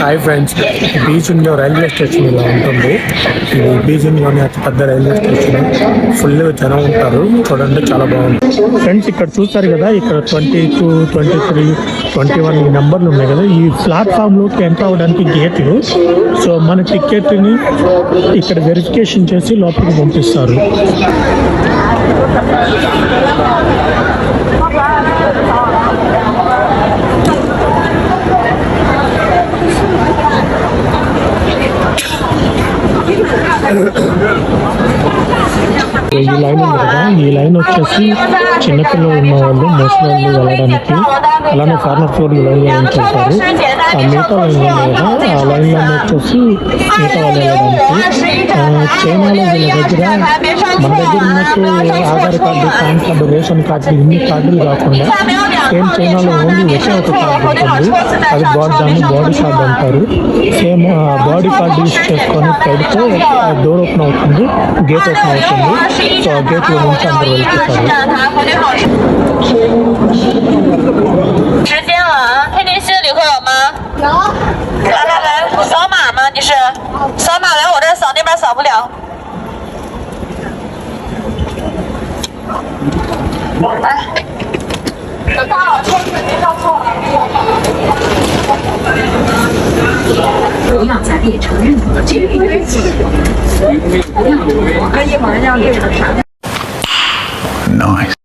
Hi friends బీజింగ్లో railway station ఇలా ఉంటుంది. ఇది బీజింగ్లోని అతి పెద్ద రైల్వే స్టేషన్ ఫుల్ జనం ఉంటారు. చూడండి చాలా బాగుంది. ఫ్రెండ్స్ ఇక్కడ చూస్తారు కదా ఇక్కడ twenty two twenty three twenty one నెంబర్లు ఉన్నాయి కదా. ఈ ప్లాట్ఫామ్లోకి ఎంటర్ అవ్వడానికి గేట్లు సో మన టికెట్ని ఇక్కడ వెరిఫికేషన్ చేసి లోపలికి పంపిస్తారు. ఈ లైన్ ఉంది కదా ఈ లైన్ వచ్చేసి చిన్నపిల్లలు ఉన్న వాళ్ళు ముసలి వాళ్ళు వెళ్ళడానికి అలానే కార్నర్ ఫ్లోర్ లైన్లో ఉంటుంటారు ఆ మిగతా లైన్ ఉంది కదా ఆ లైన్లో వచ్చేసి మిగతా వాళ్ళు వెళ్ళడానికి ఆ, చైనాలో వీళ్ళ దగ్గర మన దగ్గర ఉన్నట్టు Aadhaar card PAN card ration card ఇన్ని కార్డులు కాకుండా సేమ్ చైనాలో ఓన్లీ ఒకే ఒక కార్డు ఉంటుంది అది బాడీ దాన్ని బాడీ కార్డు అంటారు సేమ్ బాడీ కార్డు యూస్ చేసుకొని పెడితే డోర్ ఓపెన్ అవుతుంది గేట్ ఓపెన్ అవుతుంది సో ఆ గేట్ లో నుంచి అందరు వెళ్ళిపోతారు 时间了啊，天津市旅客有吗？有。来来来，扫码吗？ 你是？扫码来我这儿扫，那边扫不了。来。有到，了，车子别上错。不要在列车任何决定之前，不要我跟，一会儿让列车调。